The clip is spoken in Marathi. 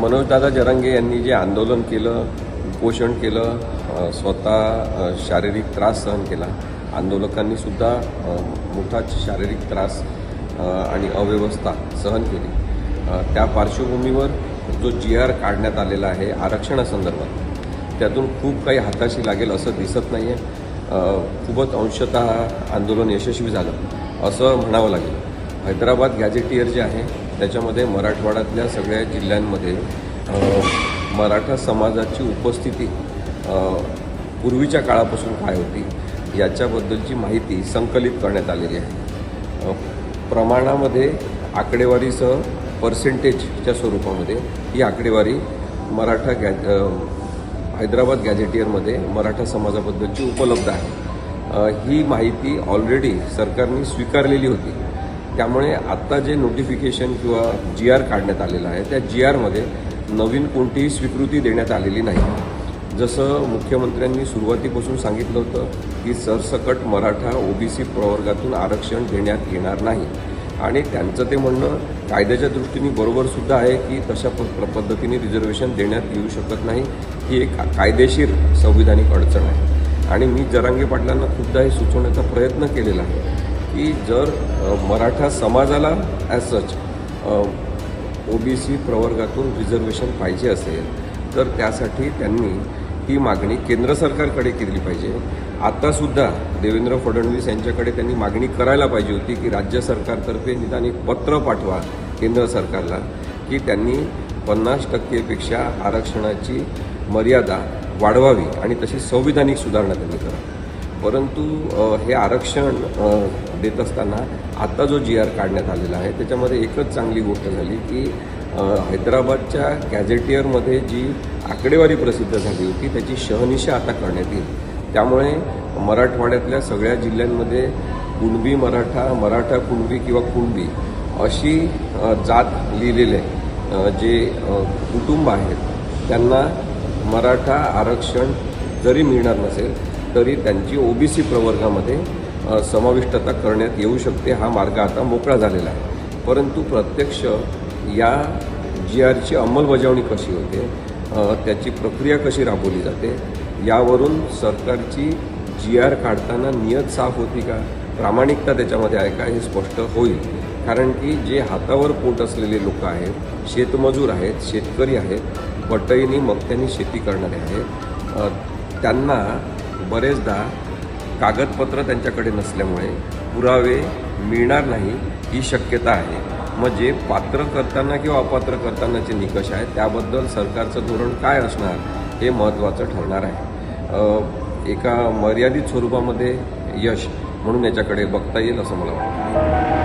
मनोजदादा जरांगे यांनी जे आंदोलन केलं उपोषण केलं स्वतः शारीरिक त्रास सहन केला. आंदोलकांनी सुद्धा मोठाच शारीरिक त्रास आणि अव्यवस्था सहन केली. त्या पार्श्वभूमीवर जो जी आर काढण्यात आलेला आहे आरक्षणासंदर्भात त्यातून खूप काही हाताशी लागेल असं दिसत नाही आहे खूपच अंशतः आंदोलन यशस्वी झालं असं म्हणावं लागेल. हैदराबाद गॅझेटियर जे आहे त्याच्यामध्ये मराठवाड्यातल्या सगळ्या जिल्ह्यांमध्ये मराठा समाजाची उपस्थिती पूर्वीच्या काळापासून काय होती याच्याबद्दलची माहिती संकलित करण्यात आलेली आहे. प्रमाणामध्ये आकडेवारीसह पर्सेंटेजच्या स्वरूपामध्ये ही आकडेवारी मराठा गॅ हैदराबाद गॅझेटियरमध्ये मराठा समाजाबद्दलची उपलब्ध आहे. ही माहिती ऑलरेडी सरकारने स्वीकारलेली होती. त्यामुळे आत्ता जे नोटिफिकेशन किंवा जी आर काढण्यात आलेलं आहे त्या जी आरमध्ये नवीन कोणतीही स्वीकृती देण्यात आलेली नाही. जसं मुख्यमंत्र्यांनी सुरुवातीपासून सांगितलं होतं की सरसकट मराठा ओबीसी प्रवर्गातून आरक्षण देण्यात येणार नाही. आणि त्यांचं ते म्हणणं कायद्याच्या दृष्टीने बरोबरसुद्धा आहे की तशा प पद्धतीने रिझर्वेशन देण्यात येऊ शकत नाही ही एक कायदेशीर संविधानिक अडचण आहे. आणि मी जरांगे पाटलांना खूपदा हे सुचवण्याचा प्रयत्न केलेला आहे. की जर मराठा समाजाला ॲज सच सी प्रवर्गातून रिझर्वेशन पाहिजे असेल तर त्यासाठी त्यांनी ही मागणी केंद्र सरकारकडे केली पाहिजे. आत्तासुद्धा देवेंद्र फडणवीस यांच्याकडे त्यांनी मागणी करायला पाहिजे होती की राज्य सरकारतर्फे निदान एक पत्र पाठवा केंद्र सरकारला की त्यांनी पन्नास टक्केपेक्षा आरक्षणाची मर्यादा वाढवावी आणि तशी संविधानिक सुधारणा त्यांनी करावी. परंतु हे आरक्षण देत असताना आता जो जी आर काढण्यात आलेला आहे त्याच्यामध्ये एकच चांगली गोष्ट झाली की हैदराबादच्या गॅझेटियरमध्ये जी आकडेवारी प्रसिद्ध झाली होती त्याची शहनिशा आता करण्यात येईल. त्यामुळे मराठवाड्यातल्या सगळ्या जिल्ह्यांमध्ये कुणबी मराठा मराठा कुणबी किंवा कुणबी अशी जात लिहिलेले जे कुटुंब आहेत त्यांना मराठा आरक्षण जरी मिळणार नसेल तरी त्यांची ओबीसी प्रवर्गामध्ये समाविष्टता करण्यात येऊ शकते हा मार्ग आता मोकळा झालेला आहे. परंतु प्रत्यक्ष या जी आरची अंमलबजावणी कशी होते त्याची प्रक्रिया कशी राबवली जाते यावरून सरकारची जी आर काढताना नियत साफ होती का प्रामाणिकता त्याच्यामध्ये आहे का हे स्पष्ट होईल. कारण की जे हातावर पोट असलेले लोक आहेत शेतमजूर आहेत शेतकरी आहेत पटईनी मगत्यांनी शेती करणारे आहेत त्यांना बरेचदा कागदपत्र त्यांच्याकडे नसल्यामुळे पुरावे मिळणार नाही ही शक्यता आहे. म्हणजे मग जे पात्र करताना किंवा अपात्र करतानाचे निकष आहेत त्याबद्दल सरकारचं धोरण काय असणार हे महत्त्वाचं ठरणार आहे. एका मर्यादित स्वरूपामध्ये यश म्हणून याच्याकडे बघता येईल असं मला वाटतं.